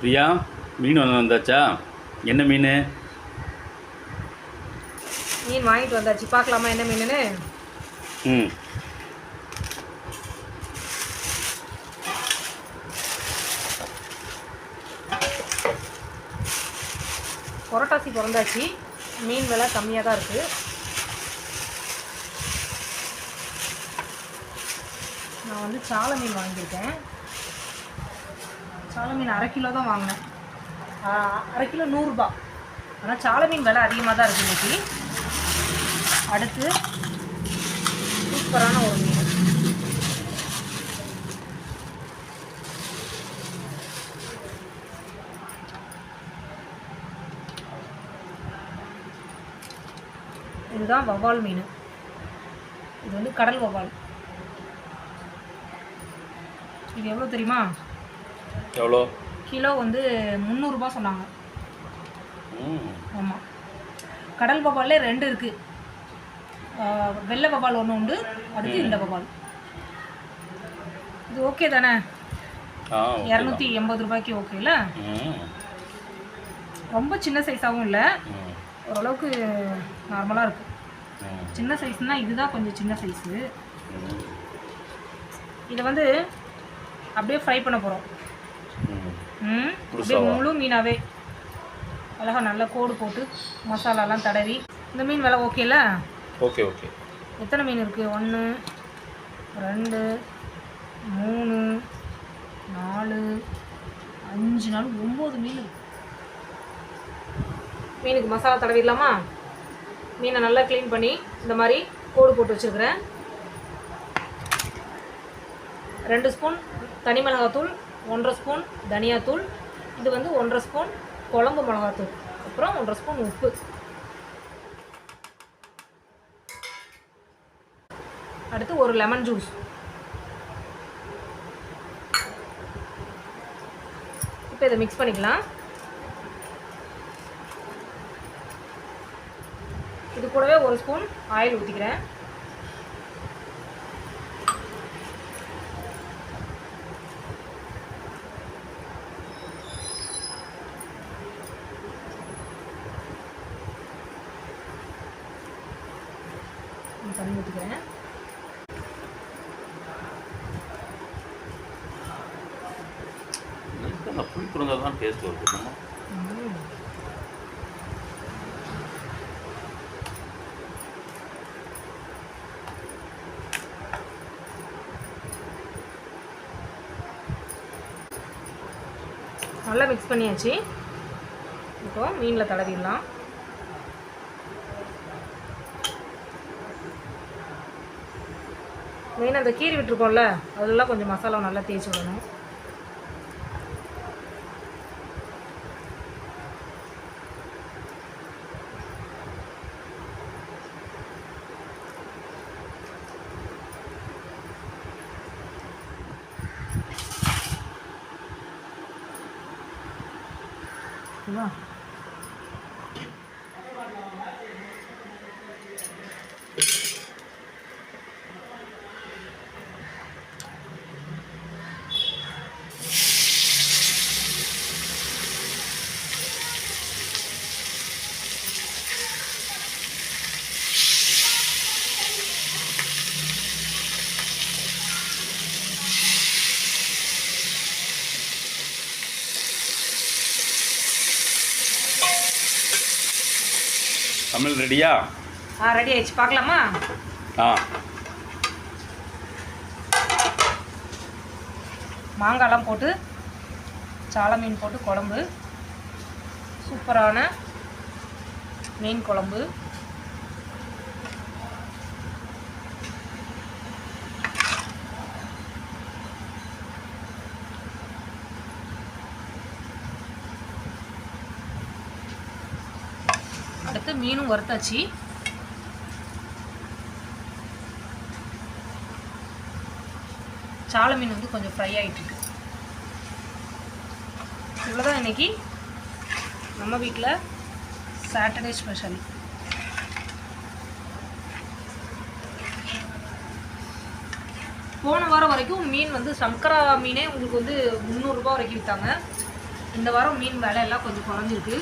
பிரியா மீன் வந்து வந்தாச்சா? என்ன மீன்? மீன் வாங்கிட்டு வந்தாச்சு. பார்க்கலாமா என்ன மீனுன்னு? ம். புரட்டாசி பிறந்தாச்சு. மீன் விலை கம்மியாக தான் இருக்குது நான் வந்து சால மீன் வாங்கியிருக்கேன். சால மீன் அரை கிலோ தான் வாங்கினேன். அரை கிலோ நூறுரூபா ஆனால் சால மீன் விலை அதிகமாக தான் இருக்குது இன்னைக்கு. அடுத்து சூப்பரான ஒரு மீன். இதுதான் வவால் மீன். இது வந்து கடல் வவால் இது எவ்வளோ தெரியுமா? எவ்வளோ? கிலோ வந்து முந்நூறுரூபா சொன்னாங்க. ஆமாம் கடல் வவ்வாலே ரெண்டு இருக்குது வெள்ளை வவ்வால் ஒன்று உண்டு அடுத்து இந்த வவ்வால். இது ஓகே தானே. இரநூத்தி எண்பது ரூபாய்க்கு ஓகேல ரொம்ப சின்ன சைஸாகவும் இல்லை. ஓரளவுக்கு நார்மலாக இருக்குது ம். சின்ன சைஸ்னால் இதுதான் கொஞ்சம் சின்ன சைஸு. இதை வந்து அப்படியே ஃப்ரை பண்ண போகிறோம் ம் ம் அப்படியே முழுசாவா? முழு மீனாவே. அழகா நல்லா கோடு போட்டு மசாலாலாம் தடவி. இந்த மீன் விலை ஓகேல ஓகே ஓகே எத்தனை மீன் இருக்குது ஒன்று ரெண்டு மூணு நாலு அஞ்சு நாலு ஒம்பது மீன் இருக்கு. மீனுக்கு மசாலா தடவிடலாமா? மீனை நல்லா க்ளீன் பண்ணி இந்த மாதிரி கோடு போட்டு வச்சுருக்கிறேன். ரெண்டு ஸ்பூன் தனி மிளகாத்தூள் ஒன்றரை ஸ்பூன் தனியாத்தூள் இது வந்து ஒன்றரை ஸ்பூன் குழம்பு மிளகாத்தூள் அப்புறம் ஒன்றரை ஸ்பூன் உப்பு. அடுத்து ஒரு லெமன் ஜூஸ் இப்போ இதை மிக்ஸ் பண்ணிக்கலாம். இது கூடவே ஒரு ஸ்பூன் ஆயில் ஊற்றிக்கிறேன் தண்ணி ஊற்றிக்கிறேன் புளி குழந்தை தான் டேஸ்ட் வருது. நல்லா மிக்ஸ் பண்ணியாச்சு. இப்போ மீனில் தடவிடலாம். மெயினாக அந்த கீறி விட்டுருக்கோம்ல அதெல்லாம் கொஞ்சம் மசாலா நல்லா தேய்ச்சி விடணும். ஓகேவா தமிழ் ரெடியா? ஆ ரெடி ஆயிடுச்சு. பார்க்கலாமா? ஆ. மாங்காய்லாம் போட்டு சால மீன் போட்டு குழம்பு. சூப்பரான மீன் குழம்பு. எடுத்து மீனும் வறுத்தாச்சு. சால மீன் வந்து கொஞ்சம் ஃப்ரை ஆகிட்டுருக்கு இவ்வளோதான் இன்னைக்கு நம்ம வீட்டில் சாட்டர்டே ஸ்பெஷல் போன வாரம் வரைக்கும் மீன் வந்து சங்கரா மீனே உங்களுக்கு வந்து முந்நூறுரூபா வரைக்கும் விற்றாங்க இந்த வாரம் மீன் விலை எல்லாம் கொஞ்சம் குறைஞ்சிருக்கு.